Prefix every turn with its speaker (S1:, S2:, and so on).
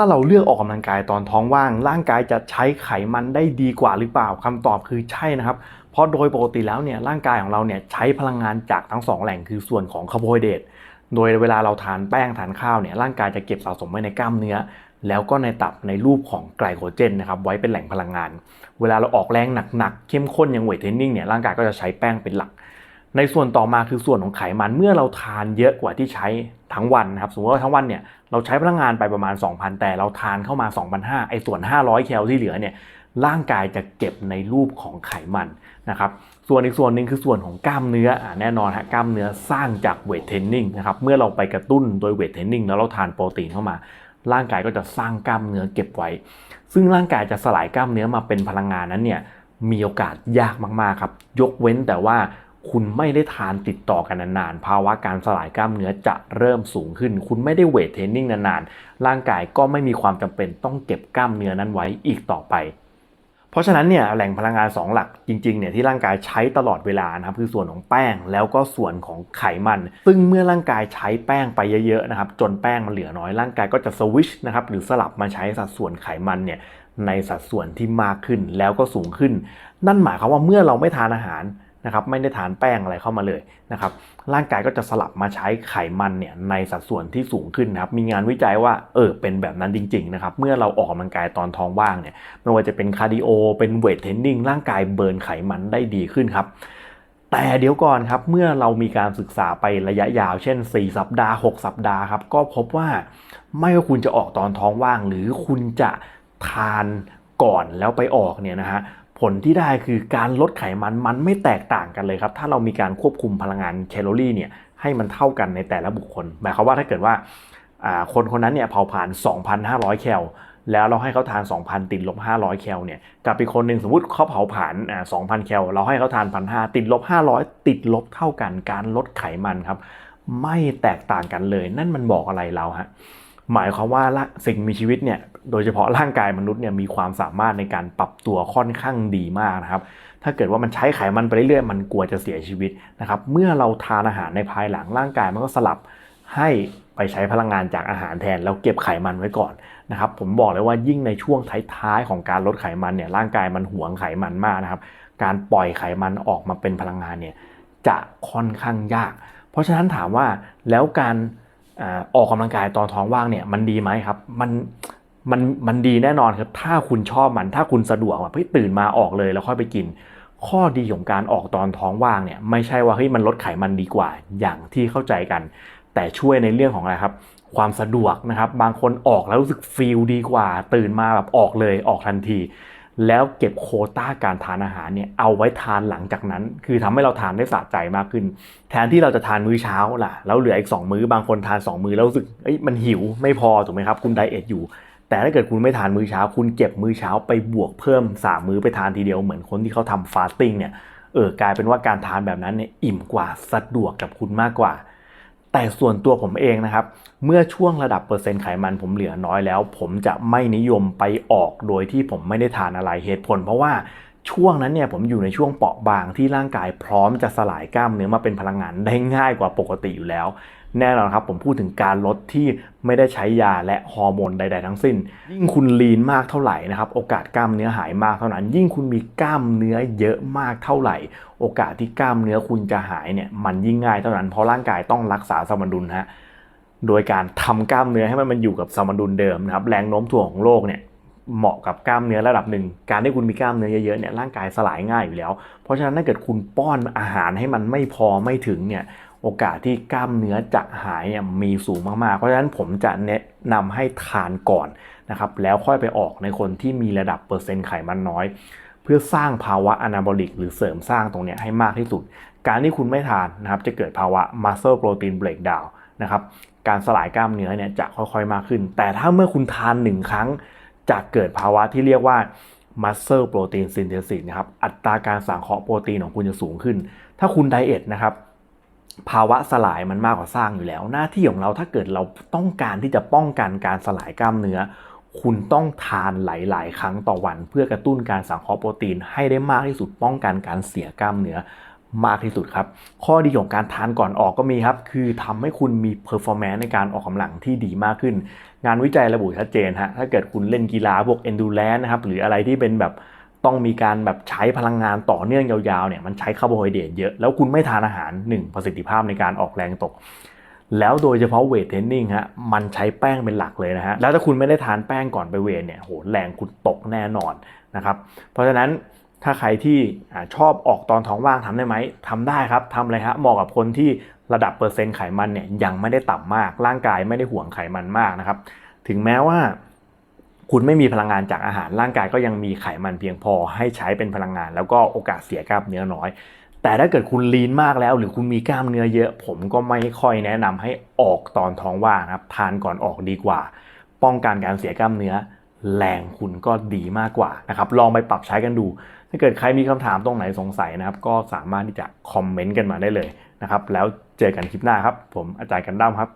S1: ถ้าเราเลือกออกกำลังกายตอนท้องว่าง ร่างกายจะใช้ไขมันได้ดีกว่าหรือเปล่าคำตอบคือใช่นะครับ เพราะโดยปกติแล้วเนี่ยร่างกายของเราเนี่ยใช้พลังงานจากทั้งสองแหล่งคือส่วนของคาร์โบไฮเดรตโดยเวลาเราทานแป้งทานข้าวเนี่ยร่างกายจะเก็บสะสมไว้ในกล้ามเนื้อ แล้วก็ในตับในรูปของไกลโคเจนนะครับไว้เป็นแหล่งพลังงาน เวลาเราออกแรงหนักๆเข้มข้นอย่างเวทเทรนนิ่งเนี่ยร่างกายก็จะใช้แป้งเป็นหลัก ในส่วนต่อมาคือส่วนของไขมันเมื่อเราทานเยอะกว่าที่ใช้ทั้งวันนะครับสมมติว่าทั้งวันเนี่ยเราใช้พลังงานไปประมาณ 2,000 แต่เราทานเข้ามา 2,500ไอ้ส่วน 500 แคลที่เหลือเนี่ยร่างกายจะเก็บในรูปของไขมันนะครับส่วนอีกส่วนหนึ่งคือส่วนของกล้ามเนื้ออแน่นอนฮะกล้ามเนื้อสร้างจากเวทเทรนนิ่งนะครับเมื่อเราไปกระตุ้นโดยเวทเทรนนิ่งแล้วเราทานโปรตีนเข้ามา ร่างกายก็จะสร้างกล้ามเนื้อเก็บไว้ ซึ่งร่างกายจะสลายกล้ามเนื้อมาเป็นพลังงานนั้นเนี่ยมีโอกาสยากมากๆครับยกเว้นแต่ว่า คุณไม่ได้ทานติดต่อกันนานๆ ภาวะการสลายกล้ามเนื้อจะเริ่มสูงขึ้น คุณไม่ได้เวทเทรนนิ่งนานๆ ร่างกายก็ไม่มีความจำเป็นต้องเก็บกล้ามเนื้อนั้นไว้อีกต่อไป เพราะฉะนั้นเนี่ยแหล่งพลังงาน 2 หลักจริงๆเนี่ยที่ร่างกายใช้ตลอดเวลานะครับคือส่วนของแป้งแล้วก็ส่วนของไขมัน ซึ่งเมื่อร่างกายใช้แป้งไปเยอะๆนะครับจนแป้งมันเหลือน้อยร่างกายก็จะสวิชนะครับหรือสลับมาใช้สัดส่วนไขมันเนี่ยในสัดส่วนที่มากขึ้นแล้วก็สูงขึ้น นั่นหมายความว่าเมื่อเราไม่ทานอาหาร นะครับไม่ได้ทานแป้งอะไรเข้ามาเลยนะครับร่างกายก็จะสลับมาใช้ไขมันเนี่ยในสัดส่วนที่สูงขึ้นนะครับมีงานวิจัยว่าเออเป็นแบบนั้นจริงๆนะครับเมื่อเราออกกำลังกายตอนท้องว่างเนี่ยไม่ว่าจะเป็นคาร์ดิโอเป็นเวทเทรนนิ่งร่างกายเบิร์นไขมันได้ดีขึ้นครับแต่เดี๋ยวก่อนครับเมื่อเรามีการศึกษาไประยะยาวเช่น 4 สัปดาห์ 6 สัปดาห์ครับก็พบว่าไม่ว่าคุณจะออกตอนท้องว่าง หรือคุณจะทานก่อนแล้วไปออกเนี่ยนะฮะ ผลที่ได้คือการลดไขมันมันไม่แตกต่างกันเลยครับ ถ้าเรามีการควบคุมพลังงานแคลอรี่เนี่ยให้มันเท่ากันในแต่ละบุคคล หมายความว่าถ้าเกิดว่าคนคนนั้นเนี่ยเผาผลาญ2,500 แคลแล้วเราให้เขาทาน 2,000 ติดลบ 500 แคลเนี่ยกับอีกคนหนึ่งสมมติเขาเผาผลาญ2,000 แคลเราให้เขาทาน 1,500 ติดลบ 500 ติดลบเท่ากัน การลดไขมันครับ ไม่แตกต่างกันเลย นั่นมันบอกอะไรเราฮะ หมายความว่าสิ่งมีชีวิตเนี่ยโดยเฉพาะร่างกายมนุษย์เนี่ยมีความสามารถในการปรับตัวค่อนข้างดีมากนะครับ ถ้าเกิดว่ามันใช้ไขมันไปเรื่อยๆ มันกลัวจะเสียชีวิตนะครับ เมื่อเราทานอาหารในภายหลังร่างกายมันก็สลับให้ไปใช้พลังงานจากอาหารแทนแล้วเก็บไขมันไว้ก่อนนะครับผมบอกเลยว่ายิ่งในช่วงท้ายๆของการลดไขมันเนี่ยร่างกายมันหวงไขมันมากนะครับ การปล่อยไขมันออกมาเป็นพลังงานเนี่ยจะค่อนข้างยาก เพราะฉะนั้นถามว่าแล้วการ ออกกำลังกายตอนท้องว่างเนี่ยมันดีไหมครับมันมันมันดีแน่นอนครับ ถ้าคุณชอบมันถ้าคุณสะดวกแบบเฮ้ยตื่นมาออกเลยแล้วค่อยไปกิน ข้อดีของการออกตอนท้องว่างเนี่ยไม่ใช่ว่าเฮ้ยมันลดไขมันดีกว่าอย่างที่เข้าใจกัน แต่ช่วยในเรื่องของอะไรครับ ความสะดวกนะครับ บางคนออกแล้วรู้สึกฟีลดีกว่า ตื่นมาแบบออกเลยออกทันที แล้วเก็บโคต้าการทานอาหารเนี่ยเอาไว้ทานหลังจากนั้น คือทำให้เราทานได้สะใจมากขึ้น แทนที่เราจะทานมื้อเช้าล่ะแล้วเหลืออีก 2 มื้อบางคนทาน 2 มื้อแล้วรู้สึกเอ้ยมันหิวไม่พอถูกไหมครับคุณไดเอทอยู่ แต่ถ้าเกิดคุณไม่ทานมื้อเช้า คุณเก็บมื้อเช้าไปบวกเพิ่ม 3 มื้อไปทานทีเดียวเหมือนคนที่เขาทำฟาสติ้งเนี่ยเออกลายเป็นว่าการทานแบบนั้นเนี่ยอิ่มกว่าสะดวกกับคุณมากกว่า แต่ส่วนตัวผมเองนะครับ เมื่อช่วงระดับเปอร์เซ็นต์ไขมันผมเหลือน้อยแล้ว ผมจะไม่นิยมไปออกโดยที่ผมไม่ได้ทานอะไรเหตุผล เพราะว่าช่วงนั้นเนี่ยผมอยู่ในช่วงเปราะบางที่ร่างกายพร้อมจะสลายกล้ามเนื้อมาเป็นพลังงานได้ง่ายกว่าปกติอยู่แล้ว แน่นอนครับผมพูดถึงการลดที่ไม่ได้ใช้ยาและฮอร์โมนใด ๆ ทั้งสิ้น ยิ่งคุณลีนมากเท่าไหร่นะครับโอกาสกล้ามเนื้อหายมากเท่านั้น ยิ่งคุณมีกล้ามเนื้อเยอะมากเท่าไหร่ โอกาสที่กล้ามเนื้อคุณจะหายเนี่ยมันยิ่งง่ายเท่านั้นเพราะร่างกายต้องรักษาสมดุลฮะโดยการทำกล้ามเนื้อให้มันมันอยู่กับสมดุลเดิมนะครับแรงโน้มถ่วงของโลกเนี่ยเหมาะกับกล้ามเนื้อระดับหนึ่ง การที่คุณมีกล้ามเนื้อเยอะๆเนี่ยร่างกายสลายง่ายอยู่แล้ว เพราะฉะนั้นถ้าเกิดคุณป้อนอาหารให้มันไม่พอไม่ถึงเนี่ย โอกาสที่กล้ามเนื้อจะหายมีสูงมาก ๆ เพราะฉะนั้นผมจะแนะนำให้ทานก่อนนะครับแล้วค่อยไปออกในคนที่มีระดับเปอร์เซ็นต์ไขมันน้อย เพื่อสร้างภาวะอนาบอลิก หรือเสริมสร้างตรงนี้ให้มากที่สุด การที่คุณไม่ทานนะครับจะเกิดภาวะ muscle protein breakdown นะครับการสลายกล้ามเนื้อเนี่ยจะค่อยๆมากขึ้น แต่ถ้าเมื่อคุณทานหนึ่งครั้งจะเกิดภาวะที่เรียกว่า muscle protein synthesis นะครับอัตราการสังเคราะห์โปรตีนของคุณจะสูงขึ้น ถ้าคุณไดเอทนะครับ ภาวะสลายมันมากกว่าสร้างอยู่แล้ว หน้าที่ของเราถ้าเกิดเราต้องการที่จะป้องกันการสลายกล้ามเนื้อ คุณต้องทานหลาย ๆ ครั้งต่อวัน เพื่อกระตุ้นการสังเคราะห์โปรตีนให้ได้มากที่สุดป้องกันการเสียกล้ามเนื้อมากที่สุดครับ ข้อดีของการทานก่อนออกก็มีครับ คือทำให้คุณมีเพอร์ฟอร์แมนซ์ในการออกกำลังที่ดีมากขึ้น งานวิจัยระบุชัดเจนฮะ ถ้าเกิดคุณเล่นกีฬาพวก endurance นะครับ หรืออะไรที่เป็นแบบ ต้องมีการแบบใช้พลังงานต่อเนื่องยาวๆเนี่ยมันใช้คาร์โบไฮเดรตเยอะ แล้วคุณไม่ทานอาหาร 1 ประสิทธิภาพในการออกแรงตก แล้วโดยเฉพาะเวทเทรนนิ่งฮะมันใช้แป้งเป็นหลักเลยนะฮะแล้วถ้าคุณไม่ได้ทานแป้งก่อนไปเวทเนี่ยโหแรงคุณตกแน่นอนนะครับเพราะฉะนั้นถ้าใครที่อชอบออกตอนท้องว่างทำได้ไหมทำได้ครับทำเลยฮะเหมาะกับคนที่ระดับเปอร์เซ็นต์ไขมันเนี่ยยังไม่ได้ต่ำมาก ร่างกายไม่ได้ห่วงไขมันมากนะครับถึงแม้ว่า คุณไม่มีพลังงานจากอาหารร่างกายก็ยังมีไขมันเพียงพอให้ใช้เป็นพลังงาน แล้วก็โอกาสเสียกล้ามเนื้อน้อย แต่ถ้าเกิดคุณลีนมากแล้ว หรือคุณมีกล้ามเนื้อเยอะ ผมก็ไม่ค่อยแนะนำให้ออกตอนท้องว่างครับทานก่อนออกดีกว่า ป้องกันการเสียกล้ามเนื้อ แรงคุณก็ดีมากกว่านะครับลองไปปรับใช้กันดู ถ้าเกิดใครมีคำถามตรงไหนสงสัยนะครับก็สามารถที่จะคอมเมนต์กันมาได้เลยนะครับแล้วเจอกันคลิปหน้าครับ ผมอาจารย์กันดั้มครับ